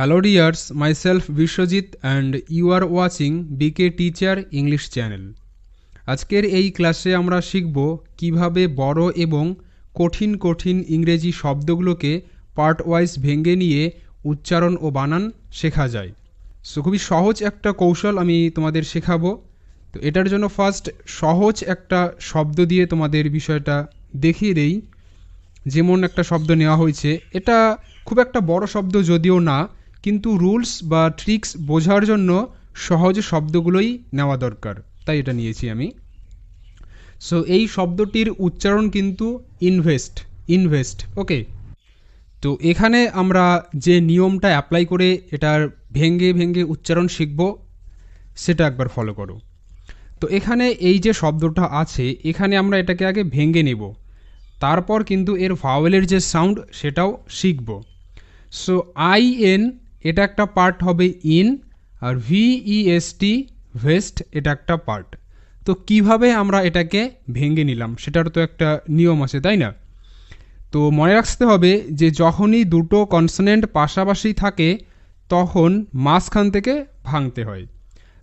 Hello dears, myself Vishwajit and you are watching BK teacher English channel আজকের এই ক্লাসে আমরা শিখব কীভাবে বড় এবং কঠিন কঠিন ইংরেজি শব্দগুলোকে পার্ট ওয়াইজ ভেঙে নিয়ে উচ্চারণ ও বানান শেখা যায়। সো খুবই সহজ একটা কৌশল আমি তোমাদের শেখাবো। তো এটার জন্য ফার্স্ট সহজ একটা শব্দ দিয়ে তোমাদের বিষয়টা দেখিয়ে দেই। যেমন একটা শব্দ নেওয়া হয়েছে। এটা খুব একটা বড় শব্দ যদিও না কিন্তু রুলস বা ট্রিক্স বোঝার জন্য সহজ শব্দগুলোই নেওয়া দরকার। তাই এটা নিয়েছি আমি। সো এই শব্দটির উচ্চারণ কিন্তু ইনভেস্ট ইনভেস্ট ওকে তো এখানে আমরা যে নিয়মটা অ্যাপ্লাই করে এটার ভেঙ্গে ভেঙ্গে উচ্চারণ শিখব, সেটা একবার ফলো করো। তো এখানে এই যে শব্দটা আছে, এখানে আমরা এটাকে আগে ভেঙ্গে নেব। তারপর কিন্তু এর ভাওয়েলের যে সাউন্ড সেটাও শিখব। সো আই এন এটা একটা পার্ট হবে ইন আর ভিইএসটি ভেস্ট এটা একটা পার্ট তো কীভাবে আমরা এটাকে ভেঙে নিলাম? সেটার তো একটা নিয়ম আছে, তাই না? তো মনে রাখতে হবে যে যখনই দুটো কনসোনেন্ট পাশাপাশি থাকে, তখন মাঝখান থেকে ভাঙতে হয়।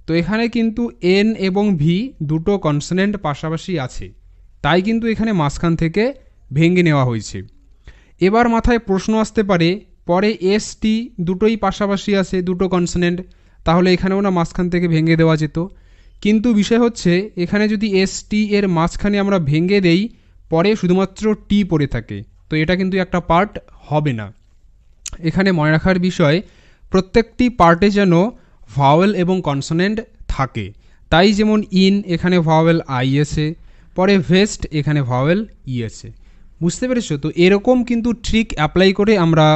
তো এখানে কিন্তু এন এবং ভি দুটো কনসোনেন্ট পাশাপাশি আছে। তাই কিন্তু এখানে মাঝখান থেকে ভেঙে নেওয়া হয়েছে। এবার মাথায় প্রশ্ন আসতে পারে পরে এস টি দুটোই পাশাপাশি আছে, দুটো কনসোনেন্ট তাহলে এখানেও না মাঝখান থেকে ভেঙে দেওয়া যেত। কিন্তু বিষয় হচ্ছে, এখানে যদি এস টি এর মাঝখানে আমরা ভেঙে দেই, পরে শুধুমাত্র টি পড়ে থাকে। তো এটা কিন্তু একটা পার্ট হবে না। এখানে মনে রাখার বিষয়, প্রত্যেকটি পার্টে যেন ভাওয়েল এবং কনসোনেন্ট থাকে। তাই যেমন ইন এখানে ভাওয়েল আই এসে পরে ভেস্ট এখানে ভাওয়েল ই এসে বুঝতে পেরেছ? তো এরকম কিন্তু ট্রিক অ্যাপ্লাই করে আমরা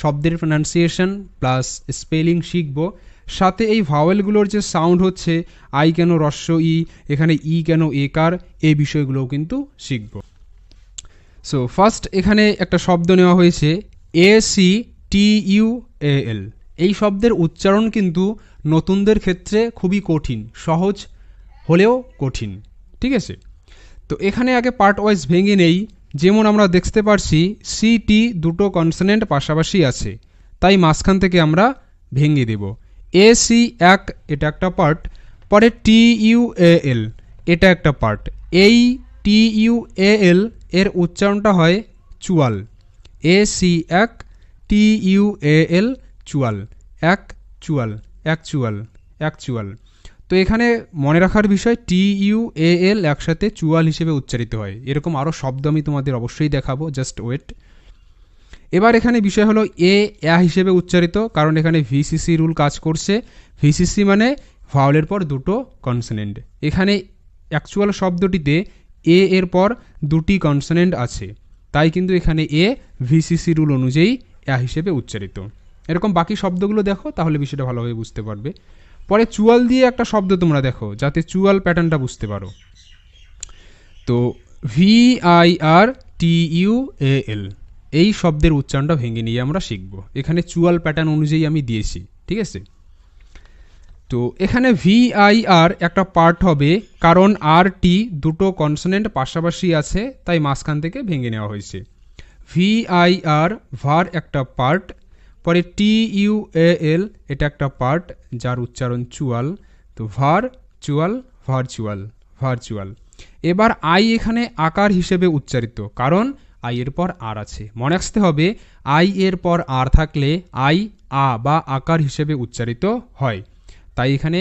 শব্দের প্রনাউন্সিয়েশন প্লাস স্পেলিং শিখব। সাথে এই ভাওয়েলগুলোর যে সাউন্ড হচ্ছে আই কেন রস্য ই, এখানে ই কেন একার, এই বিষয়গুলোও কিন্তু শিখব। সো ফার্স্ট এখানে একটা শব্দ নেওয়া হয়েছে A C T U A L এই শব্দের উচ্চারণ কিন্তু নতুনদের ক্ষেত্রে খুবই কঠিন, সহজ হলেও কঠিন, ঠিক আছে? তো এখানে আগে পার্ট ওয়াইজ ভেঙে নেই যেমন আমরা দেখতে পারছি সি টি দুটো কনসোনেন্ট পাশাপাশি আছে। তাই মাঝখান থেকে আমরা ভেঙে দেব। এ সি এক, এটা একটা পার্ট পরে টি ইউ এ এল এটা একটা পার্ট এই টি ইউ এ এল এর উচ্চারণটা হয় চুয়াল। এ সি এক টি ইউ এ এল চুয়াল। এক চুয়াল। এক চুয়াল। এক চুয়াল। তো এখানে মনে রাখার বিষয় টি ইউ এ এল একসাথে চুয়াল হিসেবে উচ্চারিত হয়। এরকম আরও শব্দ আমি তোমাদের অবশ্যই দেখাবো জাস্ট ওয়েট এবার এখানে বিষয় হলো এ, অ্যা হিসেবে উচ্চারিত, কারণ এখানে ভিসিসি রুল কাজ করছে। ভিসিসি মানে ভাওলের পর দুটো কনসোনেন্ট এখানে অ্যাকচুয়াল শব্দটিতে এ এর পর দুটি কনসোনেন্ট আছে। তাই কিন্তু এখানে এ ভিসিসি রুল অনুযায়ী অ্যা হিসেবে উচ্চারিত। এরকম বাকি শব্দগুলো দেখো, তাহলে বিষয়টা ভালোভাবে বুঝতে পারবে। পরে চুয়াল দিয়ে একটা শব্দ তোমরা দেখো, যাতে চুয়াল প্যাটার্নটা বুঝতে পারো। তো V I R T U A L এই শব্দের উচ্চারণটা ভেঙে নিয়ে আমরা শিখব। এখানে চুয়াল প্যাটার্ন অনুযায়ী আমি দিয়েছি, ঠিক আছে? তো এখানে ভি আই আর একটা পার্ট হবে, কারণ আর টি দুটো কনসোনেন্ট পাশাপাশি আছে, তাই মাঝখান থেকে ভেঙে নেওয়া হয়েছে। ভি আই আর ভার একটা পার্ট পরে টি ইউ এ এল এটা একটা পার্ট যার উচ্চারণ চুয়াল, তো ভার, চুয়াল ভার্চুয়াল ভার্চুয়াল এবার আই এখানে আকার হিসেবে উচ্চারিত, কারণ আই এর পর আর আছে। মনে রাখতে হবে, আই এর পর আর থাকলে আই, আ বা আকার হিসেবে উচ্চারিত হয়। তাই এখানে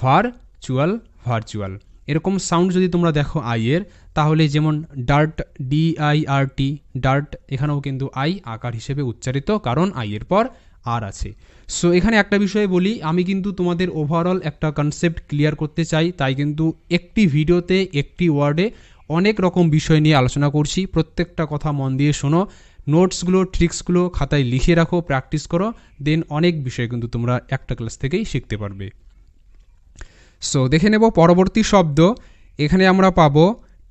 ভার, চুয়াল ভার্চুয়াল এরকম সাউন্ড যদি তোমরা দেখো আই এর তাহলে যেমন dart D I R T dart এখানেও কিন্তু আই আকার হিসেবে উচ্চারিত, কারণ আই এর পর আর আছে। সো এখানে একটা বিষয় বলি, আমি কিন্তু তোমাদের ওভারঅল একটা কনসেপ্ট ক্লিয়ার করতে চাই, তাই কিন্তু একটি ভিডিওতে, একটি ওয়ার্ডে অনেক রকম বিষয় নিয়ে আলোচনা করছি। প্রত্যেকটা কথা মন দিয়ে শোনো নোটসগুলো ট্রিক্সগুলো খাতায় লিখে রাখো প্র্যাকটিস করো দেন অনেক বিষয় কিন্তু তোমরা একটা ক্লাস থেকেই শিখতে পারবে। সো দেখে নেব পরবর্তী শব্দ, এখানে আমরা পাবো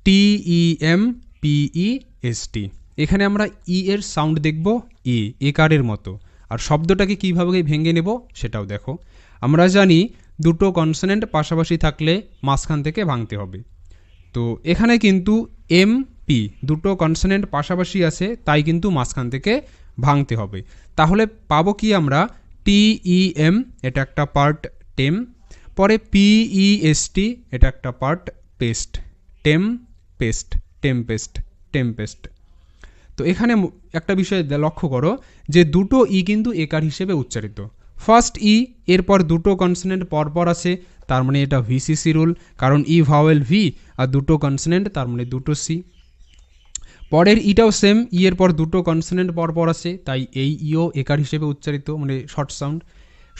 টি ই এম পিই এস টি এখানে আমরা ই এর সাউন্ড দেখব ই একারের মতো। আর শব্দটাকে কীভাবে ভেঙে নেব সেটাও দেখো। আমরা জানি দুটো কনসোনেন্ট পাশাপাশি থাকলে মাঝখান থেকে ভাঙতে হবে। তো এখানে কিন্তু এম পি দুটো কনসোনেন্ট পাশাপাশি আছে, তাই কিন্তু মাঝখান থেকে ভাঙতে হবে। তাহলে পাবো কি আমরা টিই এম এটা একটা পার্ট টেম পরে পিইএসটি এটা একটা পার্ট পেস্ট টেম পেস্ট টেম্পেস্ট টেম্পেস্ট তো এখানে একটা বিষয় লক্ষ্য করো যে দুটো ই কিন্তু একার হিসেবে উচ্চারিত। ফার্স্ট ই এরপর দুটো কনসনেন্ট পরপর আছে তার মানে এটা ভিসিসি রুল কারণ ই ভাওয়েল ভি আর দুটো কনসনেন্ট তার মানে দুটো সি পরের ইটাও সেম ই এর পর দুটো কনসনেন্ট পরপর আছে তাই এই ইও একার হিসেবে উচ্চারিত মানে short sound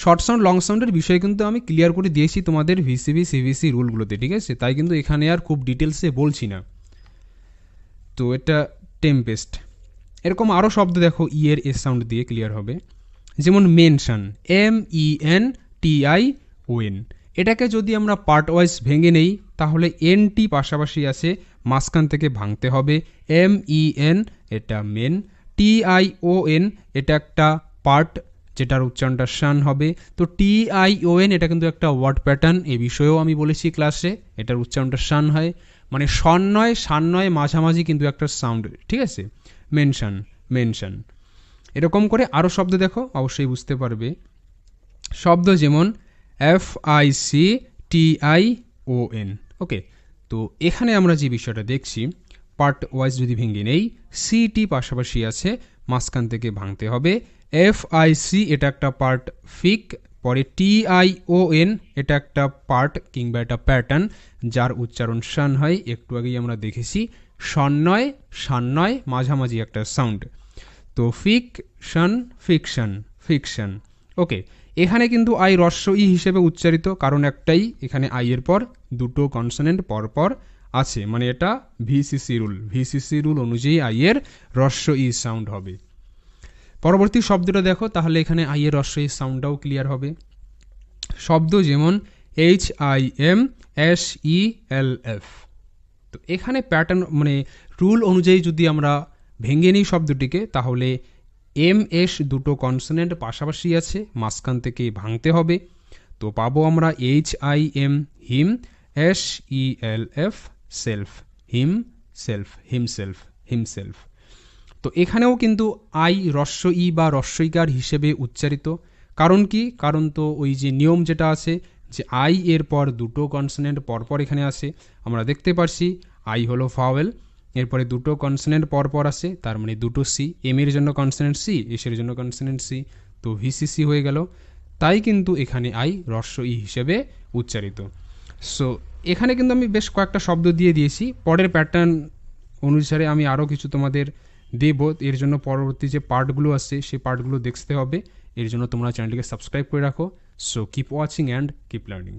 short sound long সাউন্ডের বিষয় কিন্তু আমি ক্লিয়ার করে দিয়েছি তোমাদের ভিসিবি সিভিসি রুলগুলোতে, ঠিক আছে? তাই কিন্তু এখানে আর খুব ডিটেলসে বলছি না। তো এটা টেম্পেস্ট এরকম আরও শব্দ দেখো ই এর এস সাউন্ড দিয়ে ক্লিয়ার হবে। যেমন mention M E N T I O N এটাকে যদি আমরা পার্ট ওয়াইজ ভেঙে নেই, তাহলে এন টি পাশাপাশি আছে, মাঝখান থেকে ভাঙতে হবে। এম ই এন এটা men T I O N এটা একটা পার্ট যেটার উচ্চারণটা শান হবে। তো টি আই ও এন এটা কিন্তু একটা ওয়ার্ড প্যাটার্ন এ বিষয়েও আমি বলেছি ক্লাসে এটার উচ্চারণটা শান হয়। মানে সন নয়, শান নয়, মাঝামাঝি কিন্তু একটা সাউন্ড ঠিক আছে? মেনশন মেনশন এরকম করে আরও শব্দ দেখো, অবশ্যই বুঝতে পারবে। শব্দ যেমন F I C T I O N okay তো এখানে আমরা যে বিষয়টা দেখছি পার্ট ওয়াইজ যদি ভেঙে নেই সি টি পাশাপাশি আছে, মাঝখান থেকে ভাঙতে হবে। এফ আই সি এটা একটা পার্ট ফিক পরে টি আই ও এন এটা একটা পার্ট কিংবা একটা প্যাটার্ন যার উচ্চারণ শান হয়, একটু আগেই আমরা দেখেছি। সন্নয় সান্নয় মাঝামাঝি একটা সাউন্ড তো ফিকশন ফিকশন ফিকশন ওকে এখানে কিন্তু আই রস্য ই হিসেবে উচ্চারিত, কারণ একটাই, এখানে আই এর পর, দুটো কনসোনেন্ট পরপর আছে। মানে এটা V C C rule V C C rule অনুযায়ী আই এর রস্য ই সাউন্ড হবে। পরবর্তী শব্দটা দেখো, তাহলে এখানে আই এর রস্য সাউন্ডটাও ক্লিয়ার হবে। শব্দ যেমন H I M S E L F তো এখানে প্যাটার্ন মানে রুল অনুযায়ী যদি আমরা ভেঙে নিই শব্দটিকে, তাহলে এম এস দুটো কনসোনেন্ট পাশাপাশি আছে, মাঝখান থেকে ভাঙতে হবে। তো পাবো আমরা H I M him S E L F self him self himself himself তো এখানেও কিন্তু আই রস্য ই বা রস্যইকার হিসেবে উচ্চারিত। কারণ কি? কারণ তো ওই যে নিয়ম যেটা আছে যে আই এর পর দুটো কনসোনেন্ট পরপর এখানে আসে। আমরা দেখতে পারছি আই হলো ফাওয়েল এরপরে দুটো কনসোনেন্ট পরপর আসে, তার মানে দুটো সি এম এর জন্য কনসোনেন্ট সি এসের জন্য কনসোনেন্ট সি তো ভিসিসি হয়ে গেল। তাই কিন্তু এখানে আই রস্য ই হিসেবে উচ্চারিত। সো এখানে কিন্তু আমি বেশ কয়েকটা শব্দ দিয়ে দিয়েছি। পরের প্যাটার্ন অনুসারে আমি আরও কিছু তোমাদের দেব এর জন্য পরবর্তী যে পার্টগুলো আছে, সেই পার্টগুলো দেখতে হবে। এর জন্য তোমরা চ্যানেলটিকে সাবস্ক্রাইব করে রাখো। So keep watching and keep learning